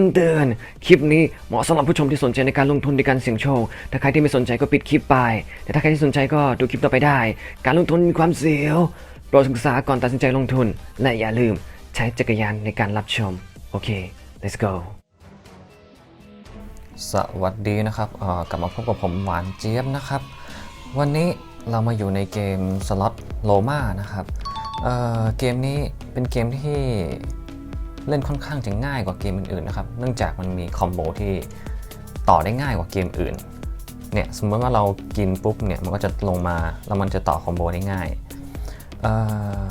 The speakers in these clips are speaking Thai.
ำเตือน คลิปนี้เหมาะสำหรับผู้ชมที่สนใจในการลงทุนในการเสี่ยงโชค ถ้าใครที่ไม่สนใจก็ปิดคลิปไป แต่ถ้าใครที่สนใจก็ดูคลิปต่อไปได้ การลงทุนมีความเสี่ยงโปรดศึกษาก่อนตัดสินใจลงทุน และอย่าลืมใช้จักรยานในการรับชม โอเค let's go สวัสดีนะครับกลับมาพบกับผมหวานเจี๊ยบนะครับ วันนี้เรามาอยู่ในเกมสล็อตโลมานะครับเเกมนี้เป็นเกมที่ เล่นค่อนข้างจะง่ายกว่าเกมอื่นๆนะครับ เนื่องจากมันมีคอมโบที่ต่อได้ง่ายกว่าเกมอื่น เนี่ยสมมติว่าเรากินปุ๊บเนี่ยมันก็จะลงมาแล้วมันจะต่อคอมโบได้ง่ายเอ่อ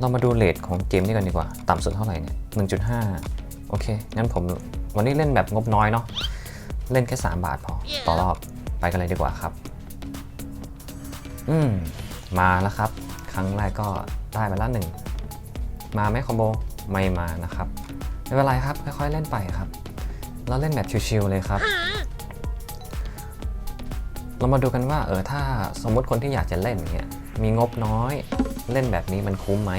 เรามาดูเลทของเกมนี้กันดีกว่า ต่ำสุดเท่าไหร่เนี่ย 1.5 โอเค งั้นผมวันนี้เล่นแบบงบน้อยเนาะ เล่นแค่ 3 บาทพอ ต่อรอบ ไปกันเลยดีกว่าครับ อืม มาแล้วครับ ครั้งแรกก็ได้มาละหนึ่ง มาไหมคอมโบ ไม่มานะครับ ไม่เป็นไรครับ ค่อยๆเล่นไปครับ เราเล่นแบบชิวๆเลยครับ เรามาดูกันว่าเออถ้าสมมติคนที่อยากจะเล่นเนี่ยมีงบน้อยเล่นแบบนี้มันคุ้มไหม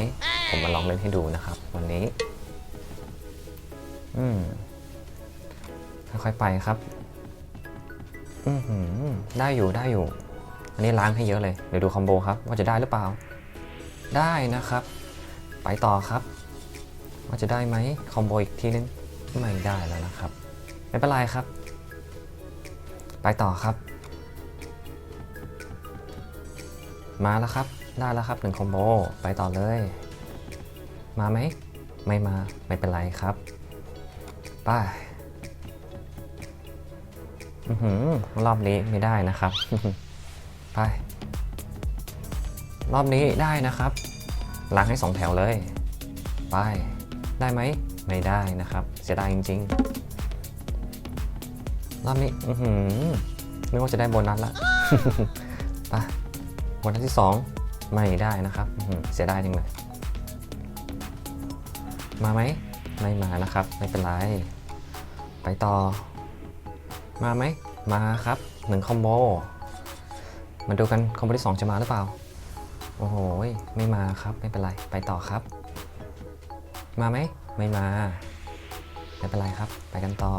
ผมมาลองเล่นให้ดูนะครับ วันนี้ อืมค่อยๆไปครับ อือหือได้อยู่ได้อยู่ อันนี้ล้างให้เยอะเลย เดี๋ยวดูคอมโบครับ ว่าจะได้หรือเปล่า ได้นะครับ ไปต่อครับ ว่าจะได้ไหมคอมโบอีกทีนึงไม่ได้แล้วนะครับ ไม่เป็นไรครับ ไปต่อครับ มาแล้วครับ ได้แล้วครับหนึ่งคอมโบ ไปต่อเลย มาไหม ไม่มา ไม่เป็นไรครับไปอืรอบนี้ไม่ได้นะครับ ไป รอบนี้ได้นะครับ ล้างให้สองแถวเลย ไป ได้ไหมไม่ได้นะครับ เสียดายจริงๆ รอบนี้อือหือนึกว่าจะได้โบนัสละไปโบนัสที่สองไม่ได้นะครับอือเสียดายจริงเลยมาไหมไม่มานะครับ ไม่เป็นไร ไปต่อ มาไหมมาครับหนึ่งคอมโบมาดูกันคอมโบที่ 2 จะมาหรือเปล่า โอ้โหไม่มาครับไม่เป็นไร ไปต่อครับ มาไหม ไม่มา ไม่เป็นไรครับ ไปกันต่อ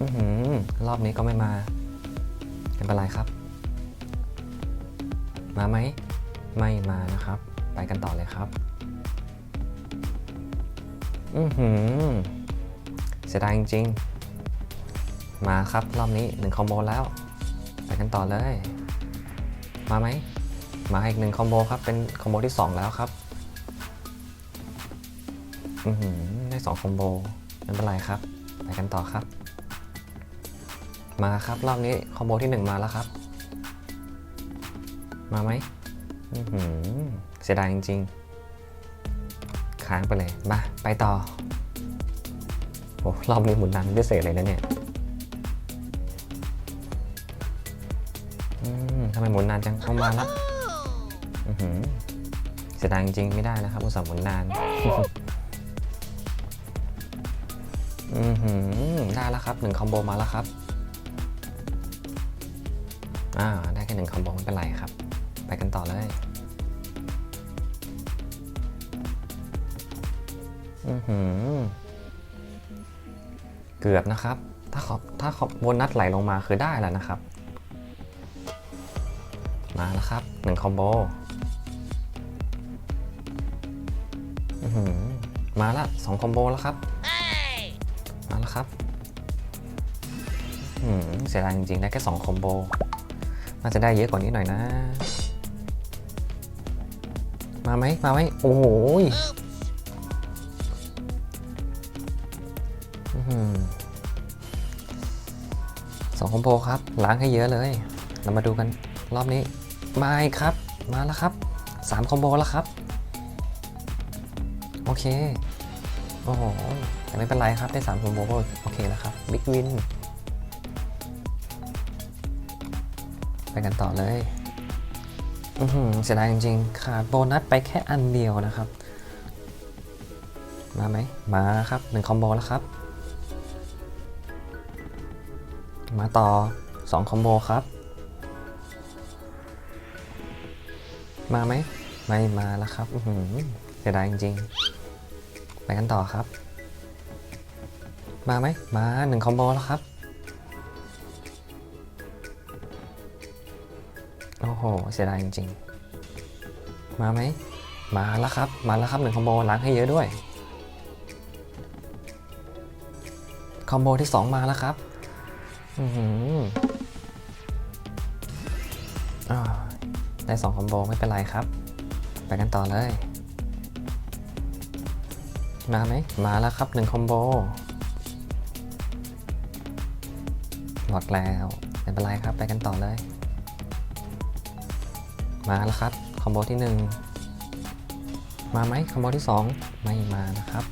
อือหือ รอบนี้ก็ไม่มา ไม่เป็นไรครับ มาไหม ไม่มานะครับ ไปกันต่อเลยครับ อือหือ เสียดายจริงๆ มาครับ รอบนี้1คอมโบแล้ว ไปกันต่อเลย มาไหม มาอีกหนึ่งคอมโบครับ เป็นคอมโบที่ 2 แล้วครับ อือหือได้2คอมโบไม่เป็นไรครับ ไปกันต่อครับ มาครับ รอบนี้คอมโบที่1มาแล้วครับ มาไหมอือหือเสียดายจริง ๆ ค้างไปเลย มา ไปต่อโอ้รอบนี้หมุนนานพิเศษเลยนะเนี่ยอืมทำไมหมุนนานจังเข้ามาแล้วอื้อหือเสียดายจริงๆไม่ได้นะครับอุตส่าห์หมุนนาน อือหือได้แล้วครับหนึ่งคอมโบมาแล้วครับ อ่า ได้แค่หนึ่งคอมโบไม่เป็นไรครับ ไปกันต่อเลย อือหือ เกือบนะครับ ถ้าขอบถ้าขอบโบนัสไหลลงมาคือได้แล้วนะครับ มาแล้วครับหนึ่งคอมโบอื้อหือมาละสองคอมโบแล้วครับ เสียดายจริงๆ ได้แค่สองคอมโบ น่าจะได้เยอะกว่านี้หน่อยนะ มาไหมมาไหมโอ้โหยสองคอมโบครับ ล้างให้เยอะเลย เรามาดูกันรอบนี้ มาครับ มาแล้วครับ3คอมโบแล้วครับ โอเค โอ้โหแต่ไม่เป็นไรครับ ได้3คอมโบก็โอเคแล้วครับ บิ๊กวิน ไปกันต่อเลยอือหือเสียดายจริงๆ ขาดโบนัสไปแค่อันเดียวนะครับ มาไหม มาครับ1คอมโบแล้วครับ มาต่อ2คอมโบครับ มาไหม ไม่มาแล้วครับ อือหือเสียดายจริงๆ ไปกันต่อครับ มาไหม มาหนึ่งคอมโบแล้วครับ โอ้โห เสียดายจริงๆ มาไหม มาแล้วครับ มาแล้วครับหนึ่งคอมโบล้างให้เยอะด้วย คอมโบที่ 2 มาแล้วครับ อือหืออ่าได้2คอมโบไม่เป็นไรครับ ไปกันต่อเลย มาไหม มาแล้วครับหนึ่งคอมโบ หมดแล้ว ไม่เป็นไรครับ ไปกันต่อเลย มาแล้วครับ คอมโบที่ 1 มาไหมคอมโบที่ 2 ไม่มานะครับ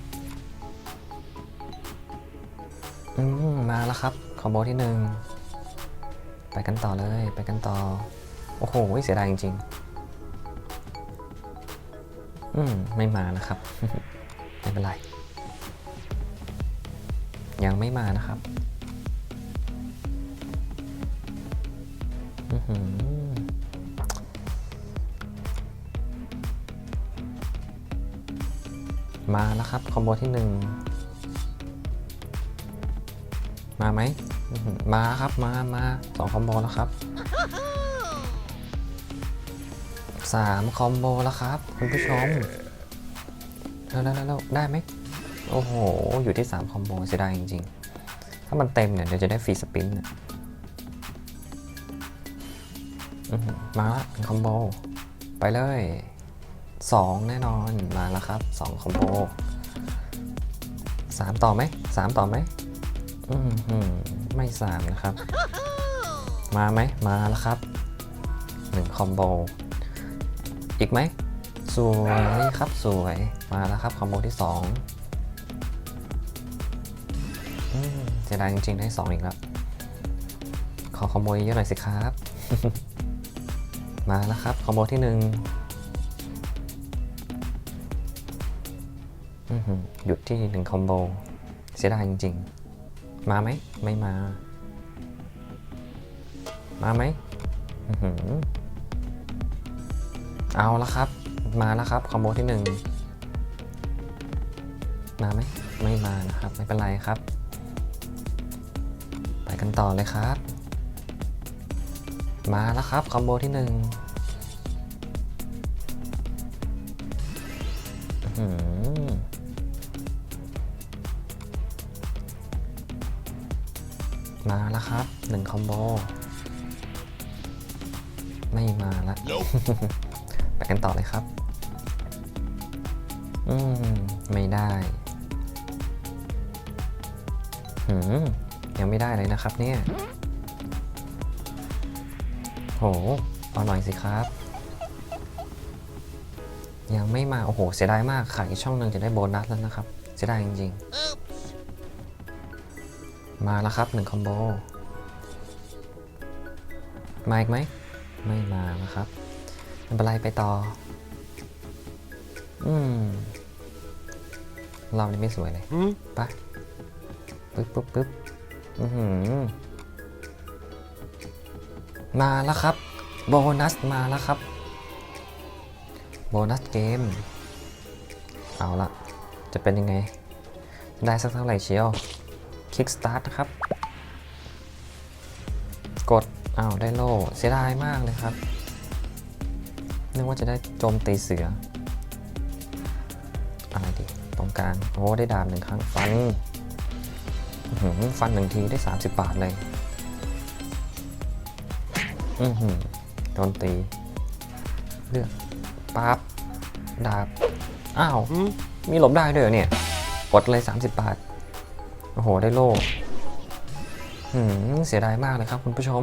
อืมมาแล้วครับ คอมโบที่ 1 ไปกันต่อเลย ไปกันต่อ โอ้โห เสียดายจริงๆ อืม ไม่มานะครับ ไม่เป็นไร ยังไม่มานะครับ อือหือ มาแล้วครับ คอมโบที่หนึ่งมาไหม มาครับ มามาสองคอมโบแล้วครับสามคอมโบแล้วครับ คุณผู้ชมแล้วแล้วแล้วได้ไหมโอ้โห อยู่ที่ 3 คอมโบเสียดายจริง ๆ ถ้ามันเต็มเนี่ยเดี๋ยวจะได้ฟรีสปินน่ะมาละเป็นคอมโบ ไปเลย 2 แน่นอนมาแล้วครับ2คอมโบ3ต่อไหม3ต่อไหมอืมหืมไม่ 3 นะครับ มาไหมมาแล้วครับ1คอมโบอีกไหมสวยครับสวยมาแล้วครับคอมโบที่2อืมเสียดายจริงๆได้2อีกแล้วขอคอมโบเยอะหน่อยสิครับ มาแล้วครับคอมโบที่1 หยุดที่1คอมโบ เสียดายจริง ๆ มาไหม ไม่มา มาไหมอื้อหือเอาละครับ มาแล้วครับ คอมโบที่1มาไหม ไม่มานะครับ ไม่เป็นไรครับ ไปกันต่อเลยครับ มาแล้วครับ คอมโบที่1อื้อหือ มาแล้วครับ1คอมโบ ไม่มาละ ไปกันต่อเลยครับ อืม ไม่ได้หืมยังไม่ได้เลยนะครับเนี่ย โห เอาหน่อยสิครับ ยังไม่มา โอ้โห เสียดายมากขายอีกช่องหนึ่งจะได้โบนัสแล้วนะครับ เสียดายจริง ๆ มาแล้วครับหนึ่งคอมโบมาอีกไหมไม่มานะครับไม่เป็นไรไปต่อ อืมเรานี่ไม่สวยเลยไปปึ๊บปึ๊บปึ๊บอือหือมาแล้วครับ โบนัสมาแล้วครับ โบนัสเกม เอาละจะเป็นยังไง ได้สักเท่าไหร่เชียว คิกสตาร์ทนะครับ กดอ้าวได้โล่เสียดายมากเลยครับ นึกว่าจะได้โจมตีเสือ อะไรดี ตรงกลางโอ้ได้ดาบหนึ่งครั้งฟันหือฟันหนึ่งทีได้ 30 บาทเลย อือหือโดนตี เลือกปั๊บดาบ อ้าว มีหลบได้ด้วยเหรอเนี่ย กดเลย 30 บาท โอ้โห ได้โล่หืมเสียดายมากเลยครับคุณผู้ชม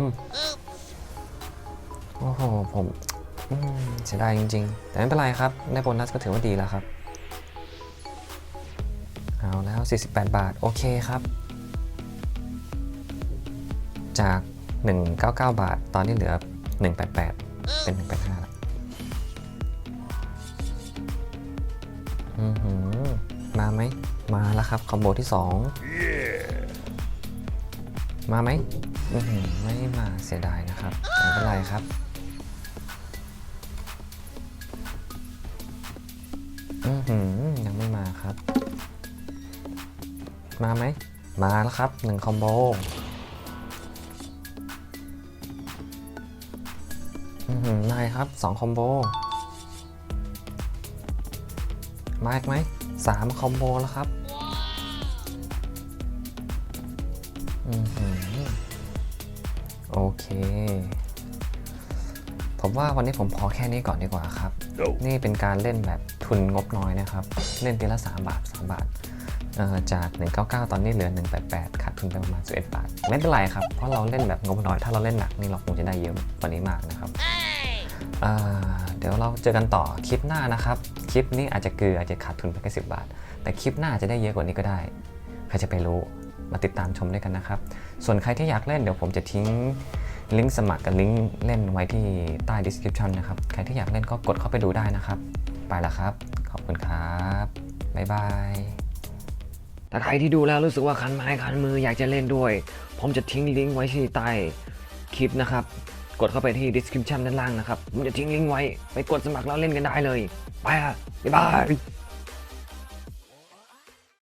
โอ้โห ผมเสียดายจริง ๆ แต่ไม่เป็นไรครับ ได้โบนัสก็ถือว่าดีแล้วครับ เอาแล้ว 48 บาท โอเคครับ จาก 199 บาท ตอนนี้เหลือ 188 เป็น 185แล้วอือหือ มาแล้วครับคอมโบที่ 2 มาไหมอือหือไม่มาเสียดายนะครับไม่เป็นไรครับอือหือยังไม่มาครับ มาไหม มาแล้วครับหนึ่งคอมโบอื้อหือนายครับสองคอมโบ มาอีกไหม สามคอมโบแล้วครับอือหือโอเค ผมว่าวันนี้ผมพอแค่นี้ก่อนดีกว่าครับ นี่เป็นการเล่นแบบทุนงบน้อยนะครับ เล่นทีละ 3 บาท 3 บาทเอ่อจาก 199 ตอนนี้เหลือ 188ขาดทุนไปประมาณ11บาท ไม่เป็นไรครับ เพราะเราเล่นแบบงบน้อย ถ้าเราเล่นหนักนี่เราคงจะได้เยอะกว่านี้มากนะครับอ่า เดี๋ยวเราเจอกันต่อคลิปหน้านะครับ คลิปนี้อาจจะเกลืออาจจะขาดทุนไปแค่10บาท แต่คลิปหน้าจะได้เยอะกว่านี้ก็ได้ใครจะไปรู้มาติดตามชมด้วยกันนะครับ ส่วนใครที่อยากเล่นเดี๋ยวผมจะทิ้งลิงก์สมัครกับลิงก์เล่นไว้ที่ใต้ description นะครับ ใครที่อยากเล่นก็กดเข้าไปดูได้นะครับ ไปละครับ ขอบคุณครับ บ๊ายบายถ้าใครที่ดูแล้วรู้สึกว่าคันไม้คันมืออยากจะเล่นด้วย ผมจะทิ้งลิงก์ไว้ที่ใต้คลิปนะครับ กดเข้าไปที่ description ด้านล่างนะครับผมจะทิ้งลิงก์ไว้ ไปกดสมัครแล้วเล่นกันได้เลย ไปอะบ๊ายบาย